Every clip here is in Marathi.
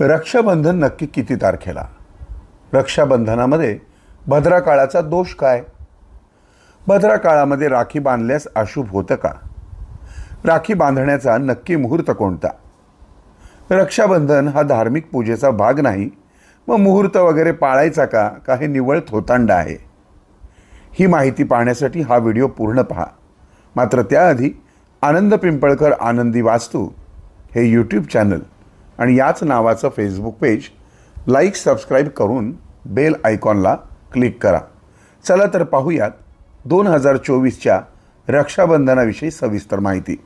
रक्षाबंधन नक्की किती तारखेला? रक्षाबंधनामध्ये भद्रा काळाचा दोष काय? भद्रा काळामध्ये राखी बांधल्यास अशुभ होतं का? राखी बांधण्याचा नक्की मुहूर्त कोणता? रक्षाबंधन हा धार्मिक पूजेचा भाग नाही. मग मुहूर्त वगैरे पाळायचा का? का हे निवळ थोतांड आहे. ही माहिती पाहण्यासाठी हा व्हिडिओ पूर्ण पहा. मात्र त्याआधी आनंद पिंपळकर आनंदी वास्तू हे यूट्यूब चॅनल आणि याच नावाचं फेसबुक पेज लाईक सबस्क्राईब करून बेल आयकॉनला क्लिक करा. चला तर पाहूयात दोन हजार चोवीसच्या रक्षाबंधनाविषयी सविस्तर माहिती.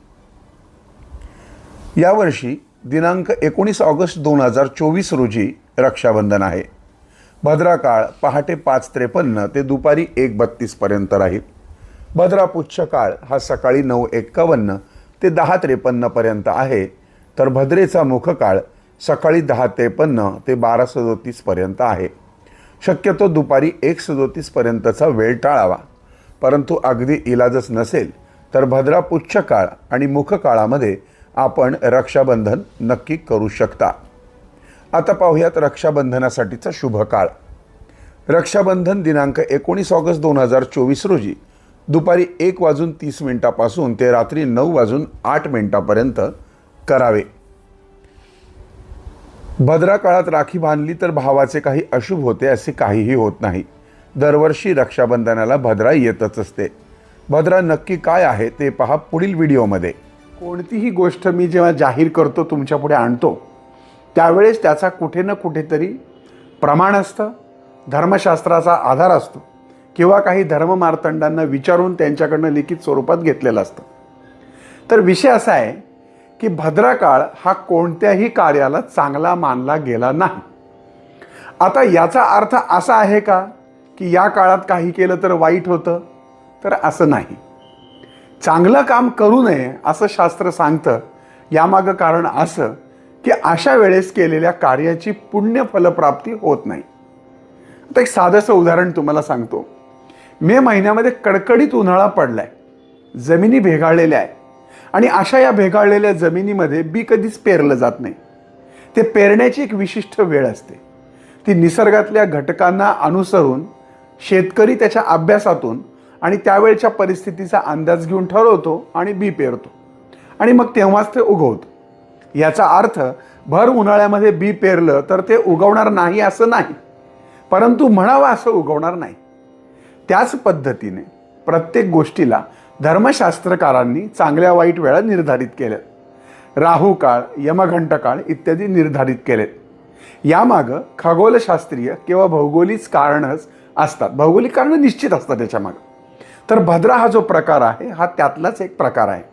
यावर्षी दिनांक एकोणीस ऑगस्ट दोन हजार चोवीस रोजी रक्षाबंधन आहे. भद्रा काळ पहाटे पाच त्रेपन्न ते दुपारी एक बत्तीसपर्यंत राहील. भद्रापुच्छ काळ हा सकाळी नऊ एक्कावन्न ते दहा त्रेपन्नपर्यंत आहे. तर भद्रेचा मुख काळ सकाळी दहा त्रेपन्न ते बारा सदोतीसपर्यंत आहे. शक्यतो दुपारी एक सदोतीसपर्यंतचा वेळ टाळावा. परंतु अगदी इलाजच नसेल तर भद्रा पुच्छ काळ आणि मुख काळामध्ये आपण रक्षाबंधन नक्की करू शकता. आता पाहूयात रक्षाबंधनासाठीचा शुभ काळ. रक्षाबंधन दिनांक एकोणीस ऑगस्ट दोन हजार चोवीस रोजी दुपारी एक वाजून तीस मिनिटापासून ते रात्री नऊ वाजून आठ मिनिटापर्यंत करावे. भद्रा काळात राखी बांधली तर भावाचे काही अशुभ होते असे काहीही होत नाही. दरवर्षी रक्षाबंधनाला भद्रा येतच असते. भद्रा नक्की काय आहे ते पहा पुढील व्हिडिओमध्ये. कोणतीही गोष्ट मी जेव्हा जाहीर करतो तुमच्यापुढे आणतो त्यावेळेस त्याचा कुठे ना कुठेतरी प्रमाण असतं धर्मशास्त्राचा आधार असतो किंवा काही धर्ममार्तंडांना विचारून त्यांच्याकडनं लिखित स्वरूपात घेतलेलं असतं. तर विषय असा आहे की भद्राकाळ हा कोणत्याही कार्याला चांगला मानला गेला नाही. आता याचा अर्थ असा आहे का की या काळात काही केलं तर वाईट होतं? तर असं नाही. चांगलं काम करू नये असं शास्त्र सांगतं. यामागं कारण असं की अशा वेळेस केलेल्या कार्याची पुण्य फलप्राप्ती होत नाही. आता एक साधंसं उदाहरण तुम्हाला सांगतो. मे महिन्यामध्ये कडकडीत उन्हाळा पडला आहे जमिनी भेगाळलेल्या आहे आणि अशा या भेगाळलेल्या जमिनीमध्ये बी कधीच पेरलं जात नाही. ते पेरण्याची एक विशिष्ट वेळ असते. ती निसर्गातल्या घटकांना अनुसरून शेतकरी त्याच्या अभ्यासातून आणि त्यावेळच्या परिस्थितीचा अंदाज घेऊन ठरवतो आणि बी पेरतो. आणि मग तेव्हाच ते उगवतं. याचा अर्थ भर उन्हाळ्यामध्ये बी पेरलं तर ते उगवणार नाही असं नाही परंतु म्हणावं असं उगवणार नाही. त्याच पद्धतीने प्रत्येक गोष्टीला धर्मशास्त्रकारांनी चांगल्या वाईट वेळा निर्धारित केल्या राहू काळ यमघंट काळ इत्यादी निर्धारित केलेत यामागं खगोलशास्त्रीय किंवा भौगोलिक कारणच असतात. भौगोलिक कारणं निश्चित असतात त्याच्यामागं तर भद्रा हा जो प्रकार आहे हा त्यातलाच एक प्रकार आहे.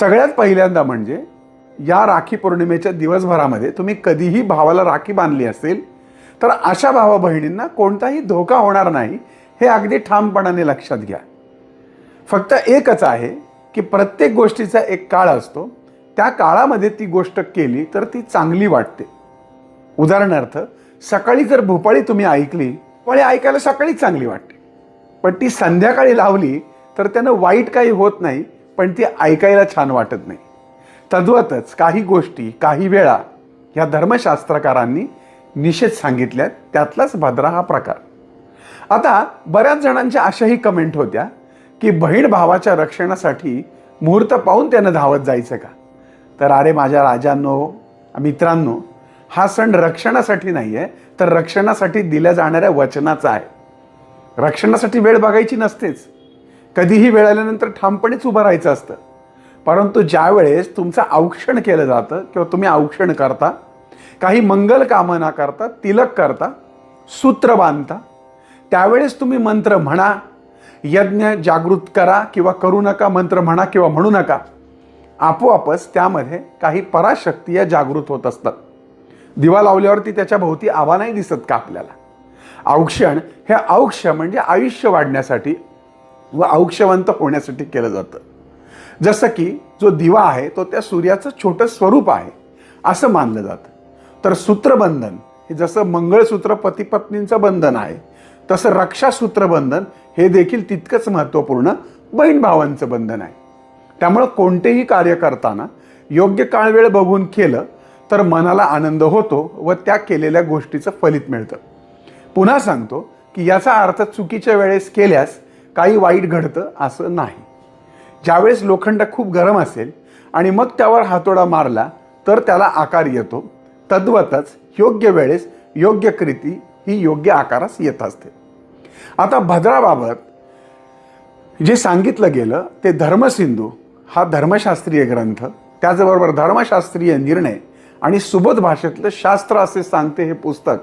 सगळ्यात पहिल्यांदा म्हणजे या राखी पौर्णिमेच्या दिवसभरामध्ये तुम्ही कधीही भावाला राखी बांधली असेल तर अशा भावा बहिणींना कोणताही धोका होणार नाही हे अगदी ठामपणाने लक्षात घ्या. फक्त एकच आहे की प्रत्येक गोष्टीचा एक काळ असतो. त्या काळामध्ये ती गोष्ट केली तर ती चांगली वाटते. उदाहरणार्थ सकाळी जर भोपाळी तुम्ही ऐकली पण ऐकायला सकाळी चांगली वाटते. पण ती संध्याकाळी लावली तर त्यानं वाईट काही होत नाही पण ती ऐकायला छान वाटत नाही. तद्वतच काही गोष्टी काही वेळा या धर्मशास्त्रकारांनी निषेध सांगितल्यात त्यातलाच भद्रा हा प्रकार. आता बऱ्याच जणांच्या अशाही कमेंट होत्या की बहीण भावाच्या रक्षणासाठी मुहूर्त पाहून त्यानं धावत जायचं का? तर अरे माझ्या राजांनो मित्रांनो हा सण रक्षणासाठी नाही आहे तर रक्षणासाठी दिल्या जाणाऱ्या वचनाचा आहे. रक्षणासाठी वेळ बघायची नसतेच. कधीही वेळ आल्यानंतर ठामपणेच उभं राहायचं असतं. परंतु ज्यावेळेस तुमचं औक्षण केलं जातं किंवा तुम्ही औक्षण करता काही मंगल कामना करता तिलक करता सूत्र बांधता त्यावेळेस तुम्ही मंत्र म्हणा यज्ञ जागृत करा किंवा करू नका मंत्र म्हणा किंवा म्हणू नका आपोआपच त्यामध्ये काही पराशक्ती या जागृत होत असतात. दिवा लावल्यावरती त्याच्या भोवती आवा नाही दिसत का आपल्याला? औक्षण हे औक्ष म्हणजे आयुष्य वाढण्यासाठी व औक्षवंत होण्यासाठी केलं जातं. जसं की जो दिवा आहे तो त्या सूर्याचं छोटं स्वरूप आहे असं मानलं जातं. तर सूत्रबंधन हे जसं मंगळसूत्र पतीपत्नींचं बंधन आहे तसं रक्षासूत्र बंधन हे देखील तितकंच महत्त्वपूर्ण बहीण भावांचं बंधन आहे. त्यामुळं कोणतेही कार्य करताना योग्य काळ वेळ बघून केलं तर मनाला आनंद होतो व त्या केलेल्या गोष्टीचं फलित मिळतं. पुन्हा सांगतो की याचा अर्थ चुकीच्या वेळेस केल्यास काही वाईट घडतं असं नाही. ज्यावेळेस लोखंड खूप गरम असेल आणि मग त्यावर हातोडा मारला तर त्याला आकार येतो. तद्वतच योग्य वेळेस योग्य कृती ही योग्य आकारास येत असते. आता भद्राबाबत जे सांगितलं गेलं ते धर्मसिंधू हा धर्मशास्त्रीय ग्रंथ त्याचबरोबर धर्मशास्त्रीय निर्णय आणि सुबोध भाषेतलं शास्त्र असे सांगते हे पुस्तक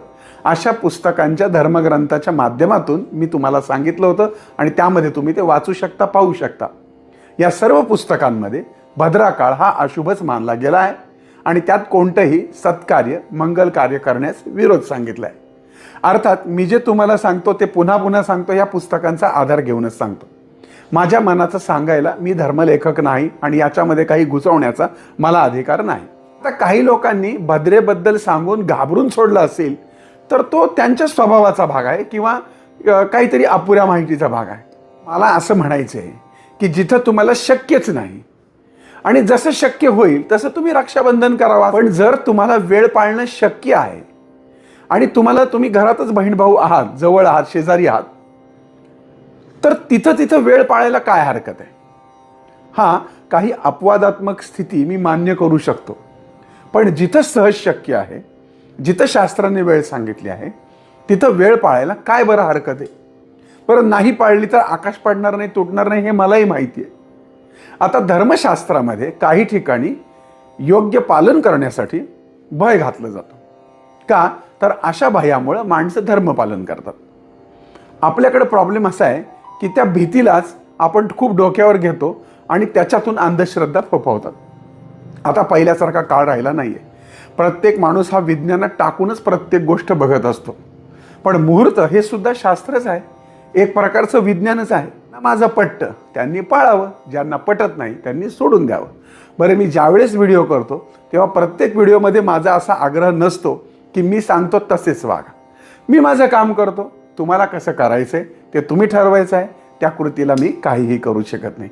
अशा पुस्तकांच्या धर्मग्रंथाच्या माध्यमातून मी तुम्हाला सांगितलं होतं आणि त्यामध्ये तुम्ही ते वाचू शकता पाहू शकता. या सर्व पुस्तकांमध्ये भद्राकाळ हा अशुभच मानला गेला आहे आणि त्यात कोणतंही सत्कार्य मंगल कार्य करण्यास विरोध सांगितला आहे अर्थात मी जे तुम्हाला सांगतो ते पुन्हा पुन्हा सांगतो या पुस्तकांचा आधार घेऊनच सांगतो. माझ्या मनाचं सांगायला मी धर्मलेखक नाही आणि याच्यामध्ये काही घुसवण्याचा मला अधिकार नाही. आता काही लोकांनी भद्रेबद्दल सांगून घाबरून सोडलं असेल तर तो त्यांच्या स्वभावाचा भाग आहे किंवा काहीतरी अपुऱ्या माहितीचा भाग आहे. मला असं म्हणायचं आहे की जिथं तुम्हाला शक्यच नाही आणि जसं शक्य होईल तसं तुम्ही रक्षाबंधन करावा. पण जर तुम्हाला वेळ पाळणं शक्य आहे आणि तुम्हाला तुम्ही घरातच बहीण भाऊ आहात जवळ आहात शेजारी आहात तर तिथं तिथं वेळ पाळायला काय हरकत आहे? हा काही अपवादात्मक स्थिती मी मान्य करू शकतो. पण जिथं सहज शक्य आहे जिथं शास्त्राने वेळ सांगितली आहे तिथं वेळ पाळायला काय बरं हरकत आहे? बरं नाही पाळली तर आकाश पाडणार नाही तुटणार नाही हे मलाही माहिती आहे. आता धर्मशास्त्रामध्ये काही ठिकाणी योग्य पालन करण्यासाठी भय घातलं जातं. का? तर अशा भयामुळं माणसं धर्मपालन करतात. आपल्याकडे प्रॉब्लेम असा आहे की त्या भीतीलाच आपण खूप डोक्यावर घेतो आणि त्याच्यातून अंधश्रद्धा फोफावतात. आता पहिल्यासारखा काळ राहिला नाही आहे प्रत्येक माणूस हा विज्ञानात टाकूनच प्रत्येक गोष्ट बघत असतो. पण मुहूर्त हे सुद्धा शास्त्रच आहे. एक प्रकारचं विज्ञानच आहे. ना माझं पटतं त्यांनी पाळावं. ज्यांना पटत नाही त्यांनी सोडून द्यावं. बरं मी ज्यावेळेस व्हिडिओ करतो तेव्हा प्रत्येक व्हिडिओमध्ये माझा असा आग्रह नसतो की मी सांगतो तसेच वागा. मी माझं काम करतो तुम्हाला कसं करायचं आहे ते तुम्ही ठरवायचं आहे त्या कृतीला मी काहीही करू शकत नाही.